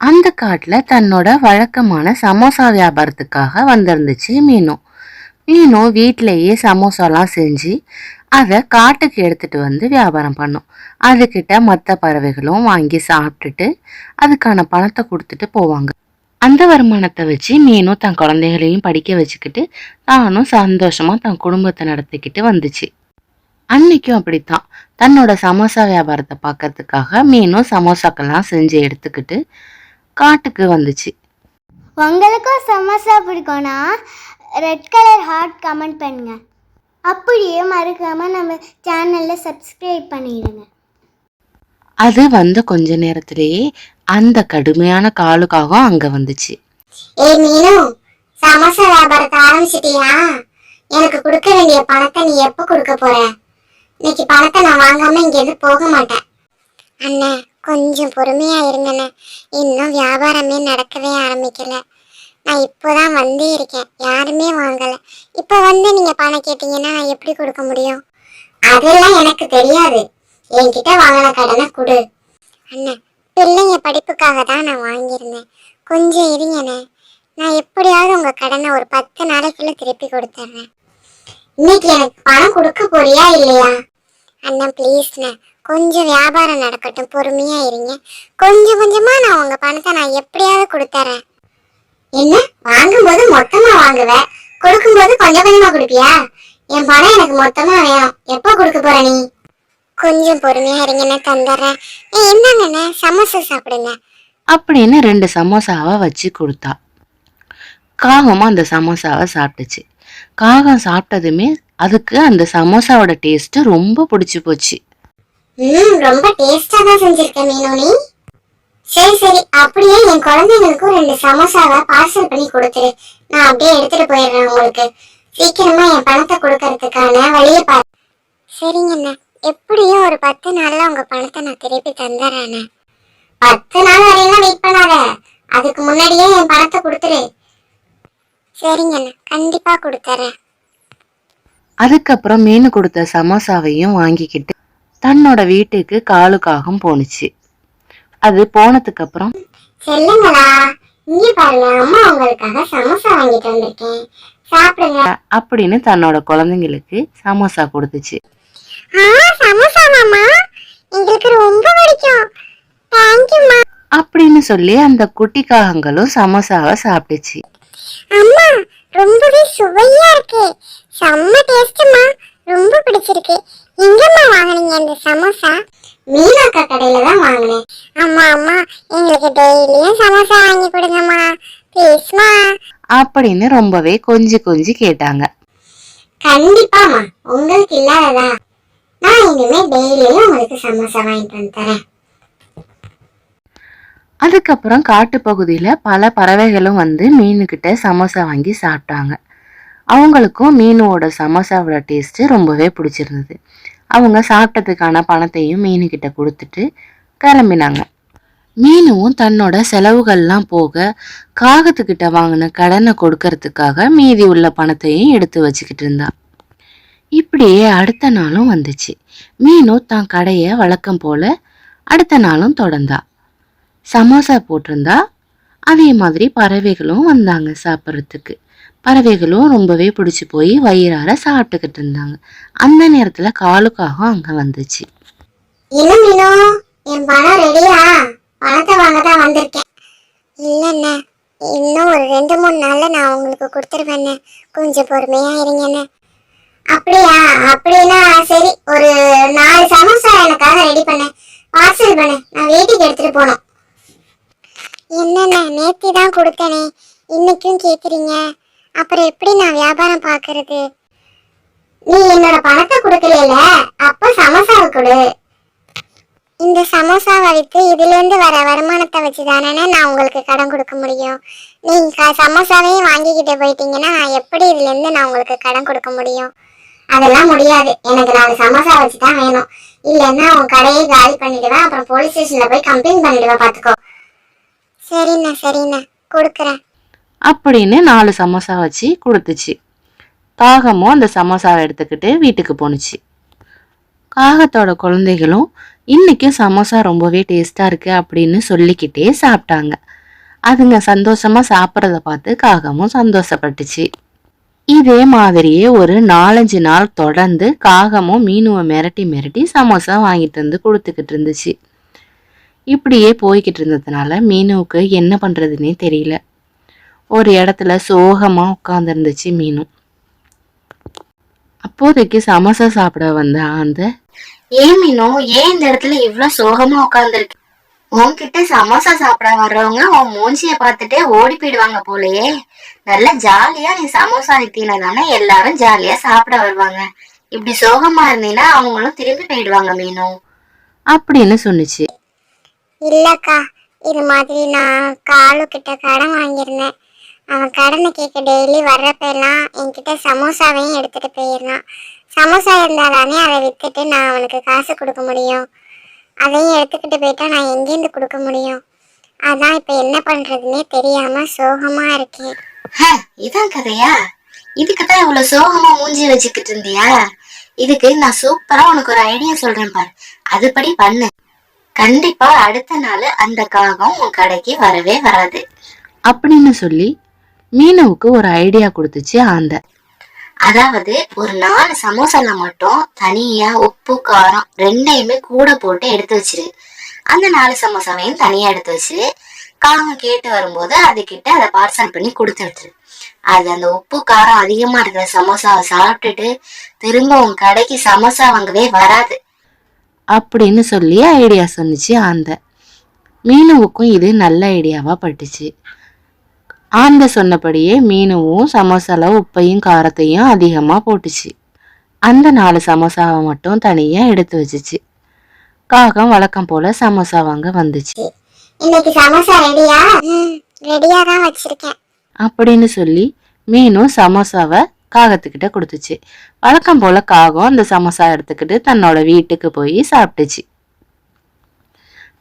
அந்த காட்டுல தன்னோட வழக்கமான சமோசா வியாபாரத்துக்காக வந்திருந்துச்சு மீனோ. மீனோ வீட்டிலேயே சமோசாலாம் செஞ்சு அதை காட்டுக்கு எடுத்துட்டு வந்து வியாபாரம் பண்ணும். அதுக்கிட்ட மற்ற பறவைகளும் வாங்கி சாப்பிட்டுட்டு அதுக்கான பணத்தை கொடுத்துட்டு போவாங்க. அந்த வருமானத்தை வச்சு மீனும் தன் குழந்தைகளையும் படிக்க வச்சுக்கிட்டு தானும் சந்தோஷமா தன் குடும்பத்தை நடத்திக்கிட்டு வந்துச்சு. அன்னைக்கும் அப்படித்தான். தன்னோட சமோசா வியாபாரத்தை பார்க்கறதுக்காக மீனும் சமோசாக்கெல்லாம் செஞ்சு எடுத்துக்கிட்டு காட்டுக்கு வந்துச்சு. உங்களுக்கும் சமோசா பிடிக்கும்னா ரெட் கலர் ஹார்ட் கமெண்ட் பண்ணுங்க. அப்படியே மறக்காம நம்ம சேனல்ல சப்ஸ்கிரைப் பண்ணிடுங்க. அது வந்த கொஞ்ச நேரத்திலேயே அந்த கடுமையான காலுக்காகவும் அங்க வந்துச்சு. ஏய் மீனு சமோசா வியாபாரத்தை ஆரம்பிச்சிட்டியா? எனக்கு கொடுக்க வேண்டிய பணத்தை நீ எப்ப கொடுக்க போற? இன்னைக்கு பணத்தை நான் வாங்காம இங்க இருந்து போக மாட்டேன். அண்ணே கொஞ்சம் பொறுமையா இருங்கண்ணே. இன்னும் வியாபாரமே நடக்கவே ஆரம்பிக்கல. நான் இப்போதான் வந்தே இருக்கேன். யாருமே வாங்கல. இப்ப வந்து நீங்க பணம் கேட்டீங்கன்னா எப்படி கொடுக்க முடியும்? அதெல்லாம் எனக்கு தெரியாது. என்கிட்ட வாங்கின கடனை கொடு. அண்ணே பிள்ளைங்க படிப்புக்காக தான் நான் வாங்கியிருந்தேன். கொஞ்சம் இருங்கண்ணே. நான் எப்படியாவது உங்கள் கடனை ஒரு பத்து நாளைக்குள்ளே திருப்பி கொடுத்துட்றேன் இன்னைக்கு எனக்கு பணம் கொடுக்க போறியா இல்லையா? அண்ணன் ப்ளீஸ்ண்ணே கொஞ்சம் வியாபாரம் நடக்கட்டும். பொறுமையா இருங்க. கொஞ்சம் கொஞ்சமா நான் உங்க பணத்தை நான் எப்படியாவது கொடுத்துறேன் என்ன? வாங்கும்போது மொத்தமா வாங்குவேன் கொடுக்கும்போது கொஞ்சம் கொஞ்சமா கொடுப்பியா? என் பணம் எனக்கு மொத்தமா வேணும். எப்போ கொடுக்க போற நீ? கொஞ்சம் பொறுமையா இருங்கண்ணே தந்துடுறேன். என்னங்கண்ணே சமோசா சாப்பிடுங்க. அப்படின்னு ரெண்டு சமோசாவை வச்சு கொடுத்தா. காகமும் அந்த சமோசாவை சாப்பிட்டுச்சு. காகம் சாப்பிட்டதுமே அதுக்கு அந்த சமோசாவோட டேஸ்ட் ரொம்ப பிடிச்சி போச்சு. ம் ரொம்ப டேஸ்டா தான் செஞ்சிருக்க மீனு நீ சரி சரி அப்படியே என் குழந்தைங்களுக்கும் ரெண்டு சமோசாவை பார்சல் பண்ணி கொடுத்துரு. நான் அப்படியே எடுத்துட்டு போயிடுறேன் உங்களுக்கு. சீக்கிரமா என் பணத்தை கொடுக்கறதுக்கான வழியை பாரு. சரிங்கண்ணா. எப்படியும் ஒரு பத்து நாள்ல உங்க பணத்தை நான் திருப்பி தந்துடுறேண்ணே பத்து நாள் வரையெல்லாம் வெயிட் பண்ணாத. அதுக்கு முன்னாடியே என் பணத்தை கொடுத்துரு. சரிங்கண்ணா கண்டிப்பா கொடுத்துறேன். அதுக்கப்புறம் மீன் கொடுத்த சமோசாவையும் வாங்கிக்கிட்டு தன்னோட வீட்டுக்கு காலுக்காகவும் போணுச்சு. அது போனதுக்கு அப்புறம் செல்லுங்களா இங்க பாருங்க அம்மா உங்களுக்காக சமோசா வாங்கிட்டு வந்திருக்கேன். சாப்பிடுங்க. அப்படின்னு தன்னோட குழந்தைங்களுக்கு சமோசா கொடுத்துச்சு. சமோசா மாமா. எங்களுக்கு ரொம்ப பிடிக்கும். தேங்க்யூம்மா அப்படின்னு சொல்லி அந்த குட்டி காகங்களும் சமோசாவை சாப்பிட்டுச்சு. அம்மா ரொம்பவே சுவையா இருக்கு. செம்ம டேஸ்ட்மா ரொம்ப பிடிச்சிருக்கு. எங்கம்மா வாங்குனீங்க இந்த சமோசா? மீனாக்கா கடையில தான் வாங்கினேன். அம்மா அம்மா எங்களுக்கு டெய்லியும் சமோசா வாங்கி கொடுங்கம்மா. ப்ளீஸ்மா அப்படின்னு ரொம்பவே கொஞ்சி கொஞ்சி கேட்டாங்க. கண்டிப்பாமா உங்களுக்கு இல்லாததா? நான் இனிமே டெய்லியும் உங்களுக்கு சமோசா வாங்கிட்டு வந்து தரேன். அதுக்கப்புறம் காட்டுப்பகுதியில் பல பறவைகளும் வந்து மீனுக்கிட்ட சமோசா வாங்கி சாப்பிட்டாங்க. அவங்களுக்கும் மீனோட சமோசாவோட டேஸ்ட்டு ரொம்பவே பிடிச்சிருந்தது. அவங்க சாப்பிட்டதுக்கான பணத்தையும் மீனுக்கிட்ட கொடுத்துட்டு கிளம்பினாங்க. மீனும் தன்னோட செலவுகள்லாம் போக காகத்துக்கிட்ட வாங்கின கடனை கொடுக்கறதுக்காக மீதி உள்ள பணத்தையும் எடுத்து வச்சுக்கிட்டு இருந்தான் இப்படியே அடுத்த நாளும் வந்துச்சு. மீனு தான் கடையை வழக்கம் போல அடுத்த நாளும் தொடர்ந்தா. சமோசா போட்டிருந்தா அதே மாதிரி பறவைகளும் வந்தாங்க சாப்பிட்றதுக்கு. பறவைகளும் ரொம்பவே பிடிச்சி போய் வயிறார சாப்பிட்டுக்கிட்டு இருந்தாங்க. அந்த நேரத்தில் காலுக்காகவும் அங்கே வந்துச்சு. என் பணம் ரெடியா பணத்தை வாங்க தான் வந்திருக்கேன். இல்லைண்ணே இன்னும் ஒரு ரெண்டு மூணு நாள்ல நான் உங்களுக்கு கொடுத்துருவேண்ணே. கொஞ்சம் பொறுமையா இருங்கண்ணே. அப்படியா? அப்படின்னா சரி ஒரு நாலு சமோசா எனக்காக ரெடி பண்ணு. பார்சல் பண்ணு. நான் வீட்டுக்கு எடுத்துட்டு போகணும். என்னண்ணே நேத்தி தான் கொடுத்தனே. இன்னைக்கும் கேக்குறீங்க. அப்புறம் எப்படி நான் வியாபாரம் பார்க்கறது? நீ என்னோட பணத்தை கொடுக்கல அப்ப சமோசாவை கொடு. இந்த சமோசாவை வித்து இதுல இருந்து வர வருமானத்தை வச்சு தானே நான் உங்களுக்கு கடன் கொடுக்க முடியும். நீங்க க- சமோசாவையும் வாங்கிக்கிட்டு போயிட்டீங்கன்னா எப்படி இதுல இருந்து நான் உங்களுக்கு கடன் கொடுக்க முடியும்? அதெல்லாம் முடியாது. எனக்கு நாலு சமோசா வச்சு தான் வேணும். இல்லைன்னா உன் கடையை காலி பண்ணிடுவேன். அப்புறம் போலீஸ் ஸ்டேஷன்ல போய் கம்ப்ளைண்ட் பண்ணிடுவேன் பாத்துக்கோ சரிண்ணா சரிண்ணா. கொடுக்குறேன். அப்படின்னு நாலு சமோசா வச்சு கொடுத்துச்சு. காகமும் அந்த சமோசாவை எடுத்துக்கிட்டு வீட்டுக்கு போணுச்சு. காகத்தோட குழந்தைகளும் இன்னைக்கும் சமோசா ரொம்பவே டேஸ்டா இருக்கு அப்படின்னு சொல்லிக்கிட்டே சாப்பிட்டாங்க. அதுங்க சந்தோஷமா சாப்பிட்றத பார்த்து காகமும் சந்தோஷப்பட்டுச்சு. இதே மாதிரியே ஒரு நாலஞ்சு நாள் தொடர்ந்து காகமும் மீனுவை மிரட்டி மிரட்டி சமோசா வாங்கிட்டு வந்து கொடுத்துக்கிட்டு இருந்துச்சு. இப்படியே போய்கிட்டு இருந்ததுனால மீனுவுக்கு என்ன பண்றதுன்னே தெரியல. ஒரு இடத்துல சோகமா உட்காந்துருந்துச்சு மீனும் அப்போதைக்கு சமோசா சாப்பிட வந்த அந்த ஏன் மீனும் ஏன் இந்த இடத்துல இவ்வளவு சோகமா உட்காந்துருக்கு உன்கிட்ட சமோசா சாப்பிட வர்றவங்க உன் மூஞ்சிய பார்த்துட்டே ஓடி போயிடுவாங்க போலயே. நல்ல ஜாலியா நீ சமோசா வித்தீனா தானே எல்லாரும் ஜாலியா சாப்பிட வருவாங்க. இப்படி சோகமா இருந்தீங்கன்னா அவங்களும் திரும்பி போயிடுவாங்க மீனும் அப்படின்னு சொன்னுச்சு. இல்லக்கா இது மாதிரி நான் காலு கிட்ட கடன் வாங்கியிருந்தேன். அவன் கடனை கேட்க டெய்லி வர்றப்பெல்லாம் என்கிட்ட சமோசாவையும் எடுத்துட்டு போயிடுறான். சமோசா இருந்தாதானே அதை வித்துட்டு நான் அவனுக்கு காசு கொடுக்க முடியும். அதையும் எடுத்துக்கிட்டு போயிட்டா நான் எங்கேருந்து கொடுக்க முடியும்? அதான் இப்போ என்ன பண்றதுன்னே தெரியாம சோகமா இருக்கேன். ஹ, இதான் கதையா? இதுக்கு தான் இவ்வளவு சோகமா மூஞ்சி வச்சுக்கிட்டு இருந்தியா? இதுக்கு நான் சூப்பரா உனக்கு ஒரு ஐடியா சொல்றேன் பாரு. அதுபடி பண்ணு. கண்டிப்பா அடுத்த நாள் அந்த காகம் உன் கடைக்கு வரவே வராது. அப்படின்னு சொல்லி மீனுவுக்கு ஒரு ஐடியா கொடுத்துச்சு ஆந்த. அதாவது ஒரு நாலு சமோசால மட்டும் தனியா உப்பு காரம் ரெண்டையுமே கூட போட்டு எடுத்து வச்சிரு. அந்த நாலு சமோசாவையும் தனியா எடுத்து வச்சிரு. காகம் கேட்டு வரும்போது அதுக்கிட்ட அதை பார்சல் பண்ணி கொடுத்து விட்டுரு அது அந்த உப்பு காரம் அதிகமா இருக்கிற சமோசாவை சாப்பிட்டுட்டு திரும்ப உன் கடைக்கு சமோசா வாங்கவே வராது. அப்படின்னு சொல்லி ஐடியா சொன்னுச்சு அந்த. மீனுவுக்கும் இது நல்ல ஐடியாவா பட்டுச்சு. ஆந்த சொன்னபடியே மீனுவும் சமோசால உப்பையும் காரத்தையும் அதிகமாக போட்டுச்சு. அந்த நாலு சமோசாவை மட்டும் தனியாக எடுத்து வச்சுச்சு. காகம் வழக்கம் போல சமோசா வாங்க வந்துச்சு. இன்னைக்கு சமோசா ரெடியா? ரெடியா தான் வச்சிருக்கேன். அப்படின்னு சொல்லி மீனும் சமோசாவை காகத்துக்கிட்ட கொடுத்துச்சு. வழக்கம் போல காகம் அந்த சமோசா எடுத்துக்கிட்டு தன்னோட வீட்டுக்கு போய் சாப்பிட்டுச்சு.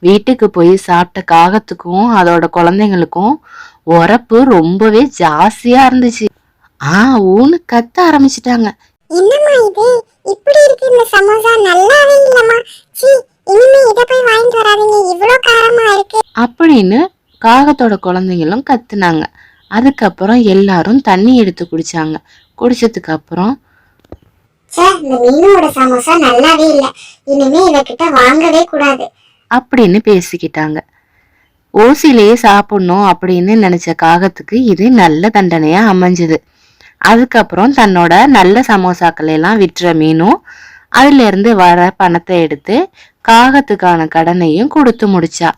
வீட்டுக்கு போய் சாப்பிட்ட காகத்துக்கும் அதோட குழந்தைங்களுக்கும் உரப்பு ரொம்பவே ஜாஸ்தியா இருந்துச்சு. ஆ ஊன்னு கத்த ஆரம்பிச்சிட்டாங்க. என்னம்மா இது? இப்படி இருக்கு இந்த சமோசா. நல்லாவே இல்லம்மா. சீ இனிமே இதை போய் வாங்கிட்டு வராதீங்க. இவ்வளோ காரமா இருக்கு. அப்படின்னு காகத்தோட குழந்தைங்களும் கத்துனாங்க. அதுக்கப்புறம் எல்லாரும் தண்ணி எடுத்து குடிச்சாங்க. குடிச்சதுக்கு அப்புறம் ச்சே இந்த மீனோட சமோசா நல்லாவே இல்ல. இனிமே இவகிட்ட வாங்கவே கூடாது. அப்படின்னு பேசிக்கிட்டாங்க. ஓசிலேயே சாப்பிடணும் அப்படின்னு நினைச்ச காகத்துக்கு இது நல்ல தண்டனையா அமைஞ்சது. அதுக்கப்புறம் தன்னோட நல்ல சமோசாக்களை எல்லாம் விற்ற மீனும் அதுல இருந்து வர பணத்தை எடுத்து காகத்துக்கான கடனையும் கொடுத்து முடிச்சா.